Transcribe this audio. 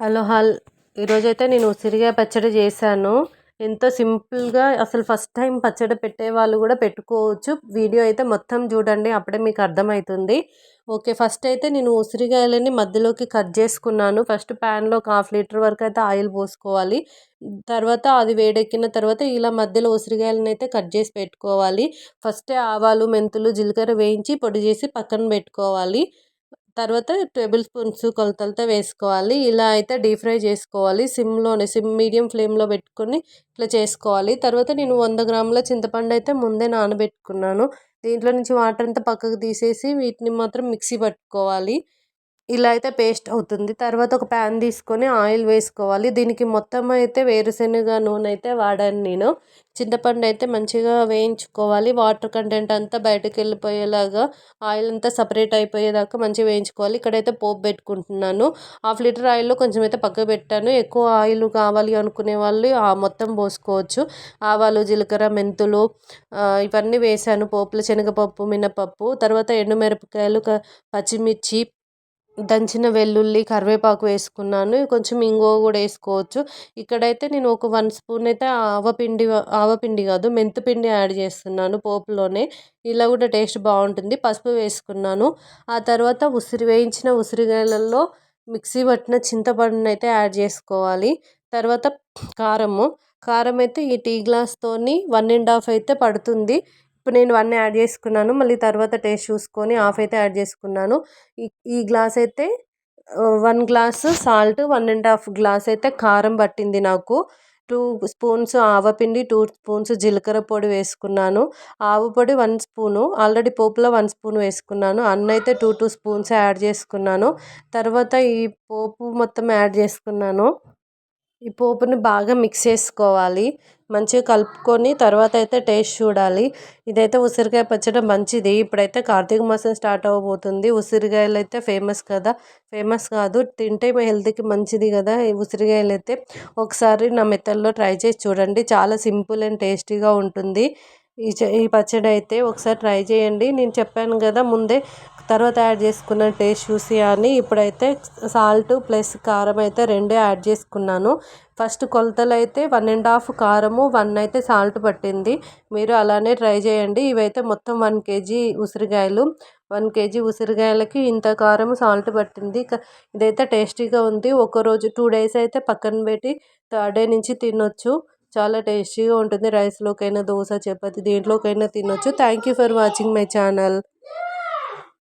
Hello hall ఈరోజైతే నేను ఉసిరికాయ పచ్చడి చేశాను. ఎంతో సింపుల్గా అసలు ఫస్ట్ టైం పచ్చడి పెట్టే వాళ్ళు కూడా పెట్టుకోవచ్చు. వీడియో అయితే మొత్తం చూడండి అప్పుడే మీకు అర్థమవుతుంది ఓకే ఫస్ట్ అయితే నేను ఉసిరికాయలని మధ్యలోకి కట్ చేసుకున్నాను. ఫస్ట్ ప్యాన్లో ఒక హాఫ్ లీటర్ వరకు అయితే ఆయిల్ పోసుకోవాలి. తర్వాత అది వేడెక్కిన తర్వాత ఇలా మధ్యలో ఉసిరికాయలను అయితే కట్ చేసి పెట్టుకోవాలి. ఫస్టే ఆవాలు మెంతులు జీలకర్ర వేయించి పొడి చేసి పక్కన పెట్టుకోవాలి. తర్వాత టేబుల్ స్పూన్స్ కొలతలతో వేసుకోవాలి. ఇలా అయితే డీప్ ఫ్రై చేసుకోవాలి. సిమ్లోనే సిమ్ మీడియం ఫ్లేమ్లో పెట్టుకొని ఇట్లా చేసుకోవాలి. తర్వాత నేను వంద గ్రాముల చింతపండు అయితే ముందే నానబెట్టుకున్నాను. దీంట్లో నుంచి వాటర్ అంతా పక్కకు తీసేసి వీటిని మాత్రం మిక్సీ పట్టుకోవాలి. ఇలా అయితే పేస్ట్ అవుతుంది. తర్వాత ఒక ప్యాన్ తీసుకొని ఆయిల్ వేసుకోవాలి. దీనికి మొత్తం అయితే వేరుశనగ నూనె అయితే వాడాను నేను. చింతపండు అయితే మంచిగా వేయించుకోవాలి. వాటర్ కంటెంట్ అంతా బయటకు వెళ్ళిపోయేలాగా ఆయిల్ అంతా సపరేట్ అయిపోయేదాకా మంచిగా వేయించుకోవాలి. ఇక్కడైతే పోపు పెట్టుకుంటున్నాను. హాఫ్ లీటర్ ఆయిల్లో కొంచెం అయితే పక్క పెట్టాను. ఎక్కువ ఆయిల్ కావాలి అనుకునే వాళ్ళు మొత్తం పోసుకోవచ్చు. ఆవాలు జీలకర్ర మెంతులు ఇవన్నీ వేసాను. పోపులు శనగపప్పు మినపప్పు తర్వాత ఎండుమిరపకాయలు పచ్చిమిర్చి దంచిన వెల్లుల్లి కరివేపాకు వేసుకున్నాను. కొంచెం ఇంగువ కూడా వేసుకోవచ్చు. ఇక్కడైతే నేను ఒక వన్ స్పూన్ అయితే ఆవపిండి ఆవపిండి కాదు మెంతిపిండి యాడ్ చేస్తున్నాను పోపులోనే. ఇలా కూడా టేస్ట్ బాగుంటుంది. పసుపు వేసుకున్నాను. ఆ తర్వాత ఉసిరి వేయించిన ఉసిరికాయలలో మిక్సీ పట్టిన చింతపండును అయితే యాడ్ చేసుకోవాలి. తర్వాత కారము. కారం అయితే ఈ టీ గ్లాస్తోని వన్ అండ్ హాఫ్ అయితే పడుతుంది. ఇప్పుడు నేను వన్ యాడ్ చేసుకున్నాను. మళ్ళీ తర్వాత టేస్ట్ చూసుకొని హాఫ్ అయితే యాడ్ చేసుకున్నాను. ఈ ఈ గ్లాస్ అయితే one glass salt one and half glass అయితే కారం పట్టింది నాకు. టూ స్పూన్స్ ఆవపిండి టూ స్పూన్స్ జీలకర్ర పొడి వేసుకున్నాను. ఆవు పొడి వన్ స్పూను ఆల్రెడీ పోపులో వన్ స్పూన్ వేసుకున్నాను. అన్న అయితే టూ టూ స్పూన్స్ యాడ్ చేసుకున్నాను. తర్వాత ఈ పోపు మొత్తం యాడ్ చేసుకున్నాను. ఈ పోపుని బాగా మిక్స్ చేసుకోవాలి. మంచిగా కలుపుకొని తర్వాత అయితే టేస్ట్ చూడాలి. ఇదైతే ఉసిరికాయ పచ్చడి మంచిది. ఇప్పుడైతే కార్తీక మాసం స్టార్ట్ అవ్వబోతుంది ఉసిరికాయలు అయితే ఫేమస్ కదా. ఫేమస్ కాదు. తింటే మీ హెల్త్కి మంచిది కదా. ఈ ఉసిరికాయలు అయితే ఒకసారి నా మెత్తల్లో ట్రై చేసి చూడండి. చాలా సింపుల్ అండ్ టేస్టీగా ఉంటుంది. ఈ ఈ పచ్చడి అయితే ఒకసారి ట్రై చేయండి. నేను చెప్పాను కదా ముందే తర్వాత యాడ్ చేసుకున్న టేస్ట్ చూసి అని. ఇప్పుడైతే సాల్ట్ ప్లస్ కారం అయితే రెండే యాడ్ చేసుకున్నాను. ఫస్ట్ కొలతలు అయితే వన్ అండ్ హాఫ్ కారము వన్ అయితే సాల్ట్ పట్టింది. మీరు అలానే ట్రై చేయండి. ఇవైతే మొత్తం వన్ కేజీ ఉసిరికాయలు వన్ కేజీ ఉసిరికాయలకి ఇంత కారం సాల్ట్ పట్టింది. ఇదైతే టేస్టీగా ఉంది. ఒకరోజు టూ డేస్ అయితే పక్కన పెట్టి థర్డ్ డే నుంచి తినొచ్చు. చాలా టేస్టీగా ఉంటుంది. రైస్లోకైనా దోశ చపాతి దేంట్లోకైనా తినొచ్చు. Thank you for watching my channel